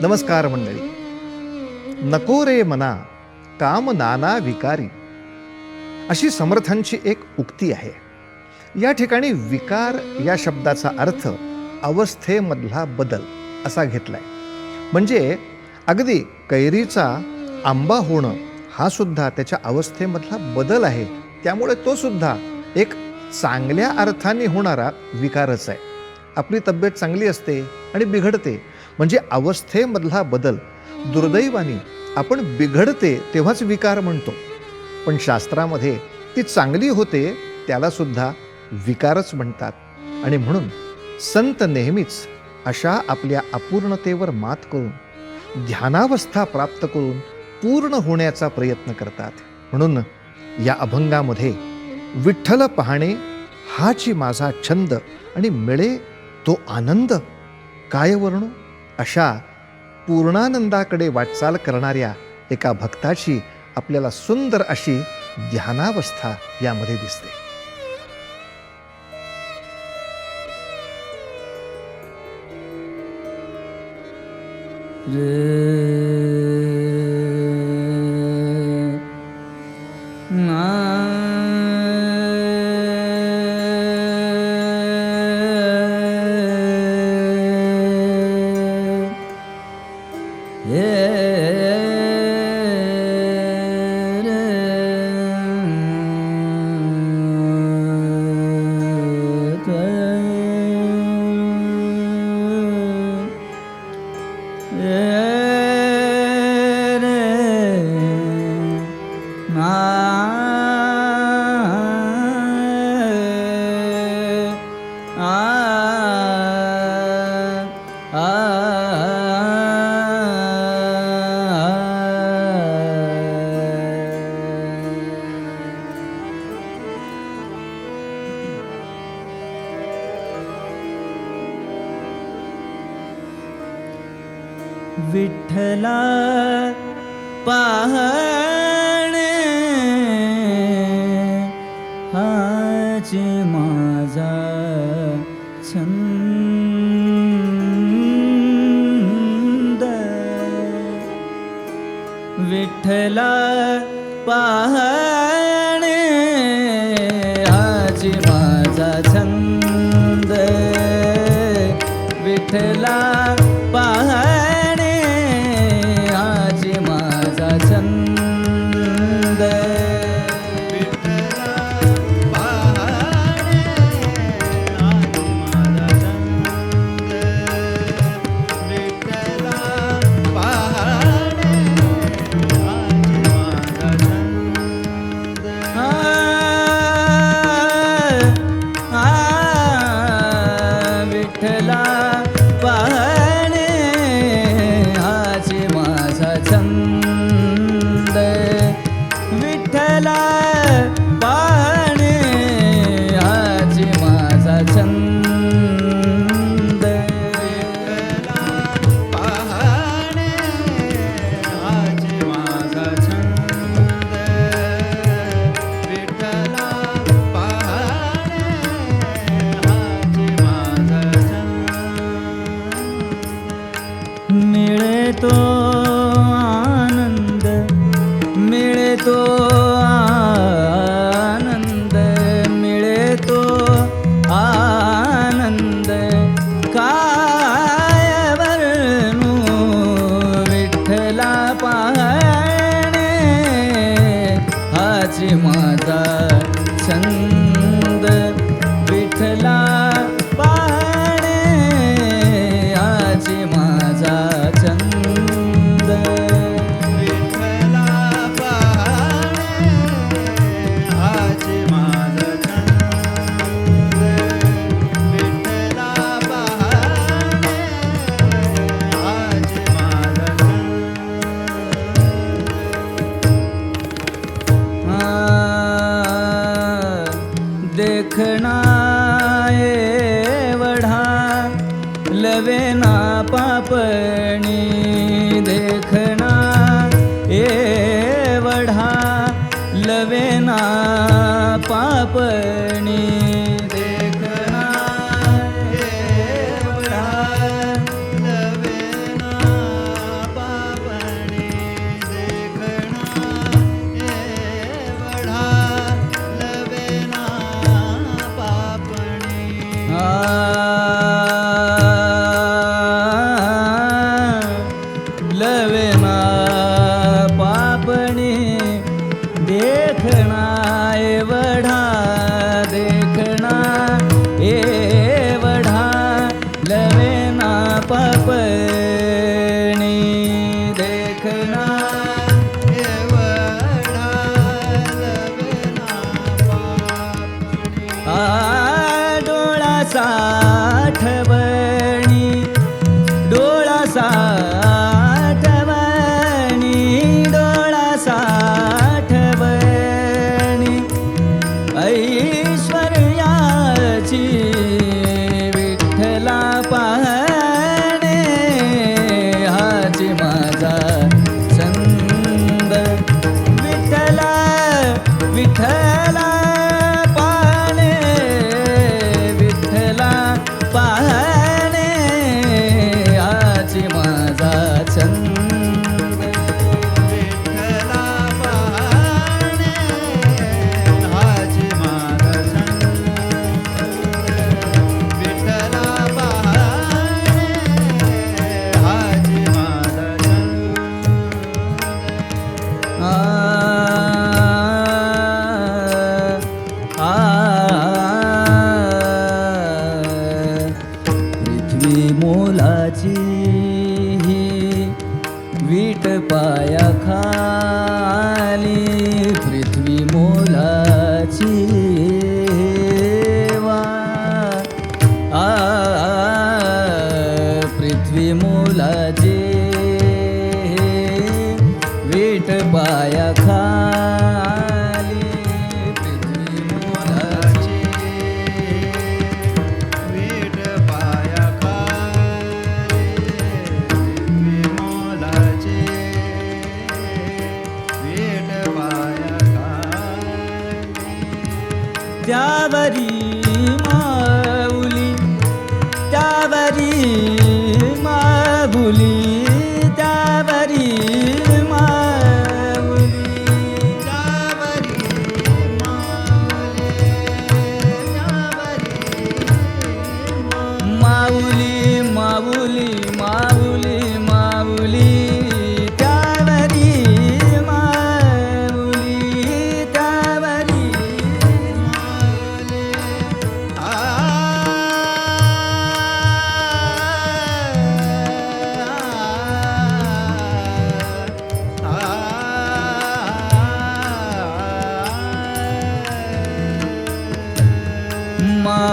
नमस्कार मंडळी. नको रे मना काम नाना विकारी. अशी समर्थांची एक उक्ती आहे. या ठिकाणी विकार या शब्दाचा अर्थ अवस्थेमधला बदल असा घेतलाय. म्हणजे अगदी कैरीचा आंबा होणं हा सुद्धा त्याच्या अवस्थेमधला बदल आहे. त्यामुळे तो सुद्धा एक चांगल्या अर्थाने होणारा विकारच आहे. आपली तब्येत चांगली असते आणि बिघडते म्हणजे अवस्थेमधला बदल. दुर्दैवाने आपण बिघडते तेव्हाच विकार म्हणतो. पण शास्त्रामध्ये ती चांगली होते त्यालासुद्धा विकारच म्हणतात. आणि म्हणून संत नेहमीच अशा आपल्या अपूर्णतेवर मात करून ध्यानावस्था प्राप्त करून पूर्ण होण्याचा प्रयत्न करतात. म्हणून या अभंगामध्ये विठ्ठल पाहणे हाची माझा छंद आणि मिळे तो आनंद. काय वर्णू? अशा पूर्णानंदाकडे वाटचाल करणाऱ्या एका भक्ताची आपल्याला सुंदर अशी ध्यानावस्था यामध्ये दिसते Yeah. हाची माझा छंद. विठ्ठला पाहा लवेना पापणी देखना वढा लवेना पापणी. साठ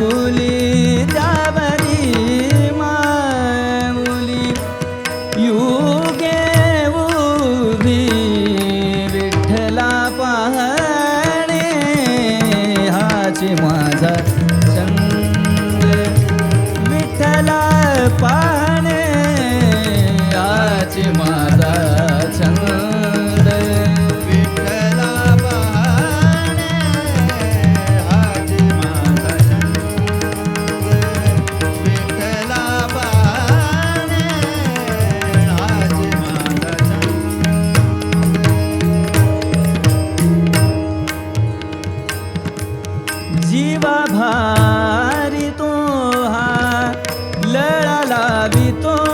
love. habitó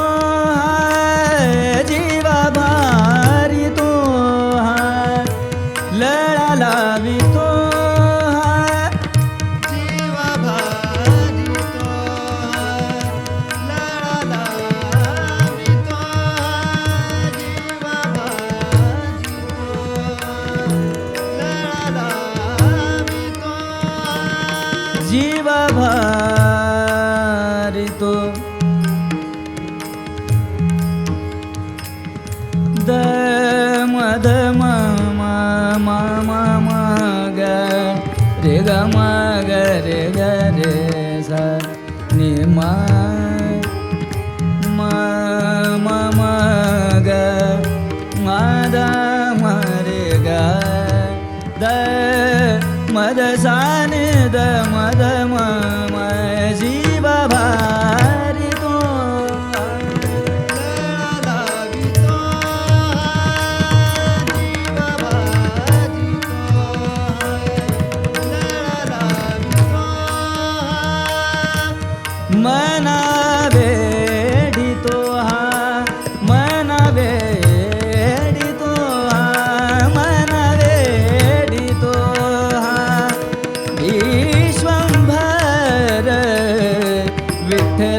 மதசானு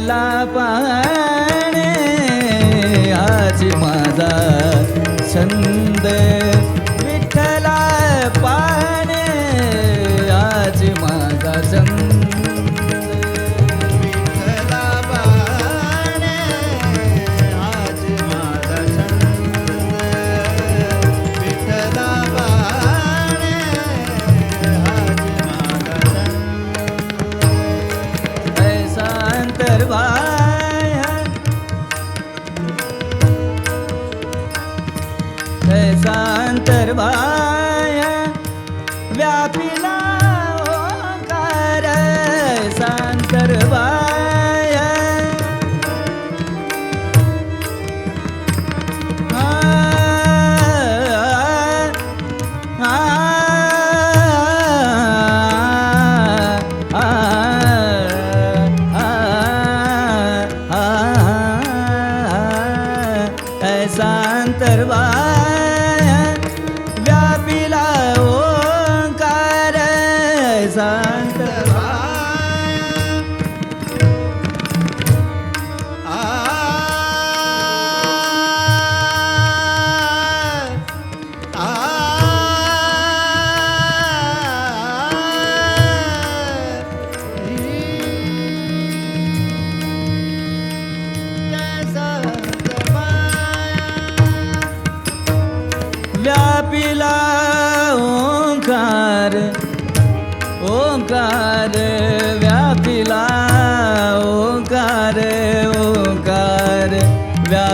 विठ्ठला पाणे आज माझा छंद பெருமா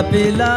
bila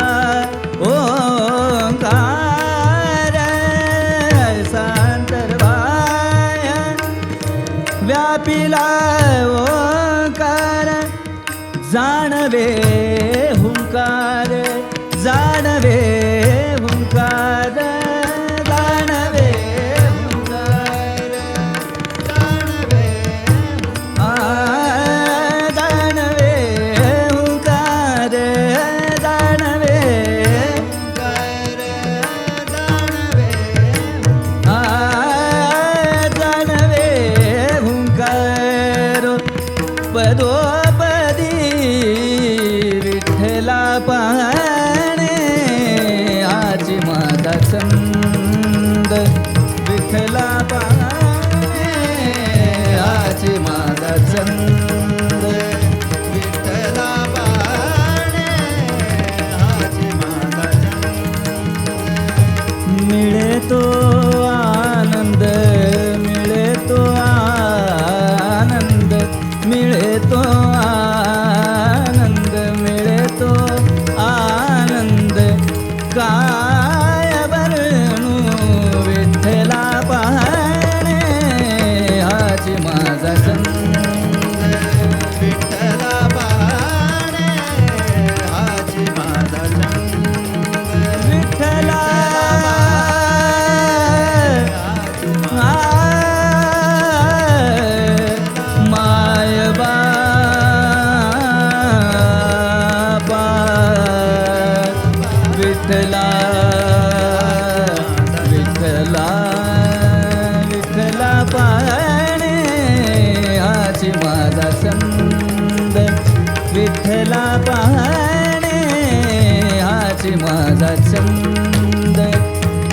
माझा छंद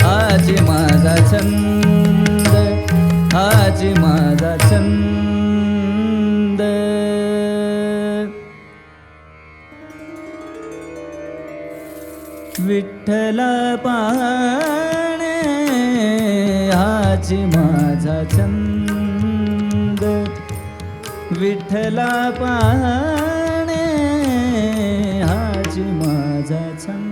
आज माझा छंद आज माझा छंद. विठ्ठला पाणे आज माझा छंद. विठ्ठला पाणे आज माझा छंद.